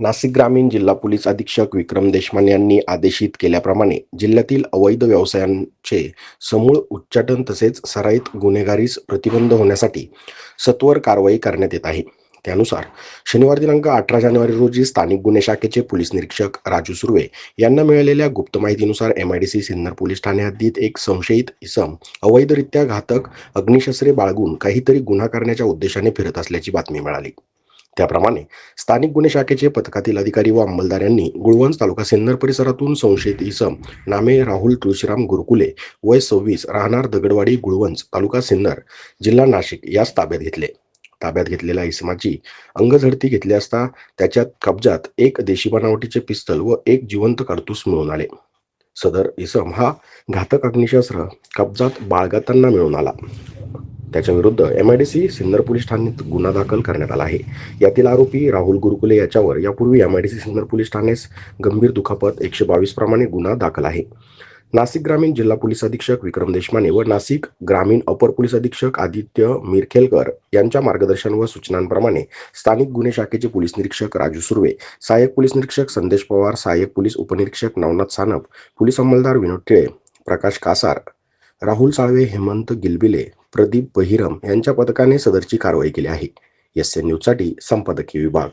नाशिक ग्रामीण जिल्हा पोलीस अधीक्षक विक्रम देशमान यांनी आदेशित केल्याप्रमाणे जिल्ह्यातील अवैध व्यवसायांचे समूळ उच्चाटन तसेच सराईत गुन्हेगारीस प्रतिबंध होण्यासाठी सत्वर कारवाई करण्यात येत आहे. त्यानुसार शनिवार दिनांक अठरा जानेवारी रोजी स्थानिक गुन्हे शाखेचे पोलीस निरीक्षक राजू सुर्वे यांना मिळालेल्या गुप्त माहितीनुसार एमआयडीसी सिन्नर पोलीस ठाणे हद्दीत एक संशयित इसम अवैधरित्या घातक अग्निशस्त्रे बाळगून काहीतरी गुन्हा करण्याच्या उद्देशाने फिरत असल्याची बातमी मिळाली. त्याप्रमाणे स्थानिक गुन्हे शाखेचे पथकातील अधिकारी व अंमलदार यांनी गुळवंज तालुका सिन्नर परिसरातून संशयित इसम नामे राहुल तुळशीराम गुरकुले वय सव्वीस राहणार दगडवाडी गुळवंज तालुका सिन्नर जिल्हा नाशिक यास ताब्यात घेतले. ताब्यात घेतलेल्या इसमाची अंगझडती घेतली असता त्याच्यात कब्जात एक देशी बनावटीचे पिस्तल व एक जिवंत काडतूस मिळून आले. सदर इसम हा घातक अग्निशस्त्र कब्जात बाळगताना मिळून आला. त्याच्या विरुद्ध सी सिन्नर पोलीस ठाण्यात गुन्हा दाखल करण्यात आला आहे. यातील आरोपी राहुल गुरुकुले याच्यावर यापूर्वी M I D C Sinnar police ठाण्यास गंभीर दुखापत एकशे बावीस प्रमाणे गुन्हा दाखल आहे. नाशिक ग्रामीण जिल्हा पोलीस अधीक्षक विक्रम देशमाने व नाशिक ग्रामीण अपर पोलीस अधीक्षक आदित्य मिरखेलकर यांच्या मार्गदर्शन व सूचनांप्रमाणे स्थानिक गुन्हे शाखेचे पोलीस निरीक्षक राजू सुर्वे सहाय्यक पोलीस निरीक्षक संदेश पवार सहाय्यक पोलीस उपनिरीक्षक नवनाथ सानप पोलीस अंमलदार विनोद टिळे प्रकाश कासार राहुल साळवे हेमंत गिलबिले प्रदीप बहिरम यांच्या पथकाने सदरची कारवाई केली आहे. एस एन न्यूजसाठी संपादकीय विभाग.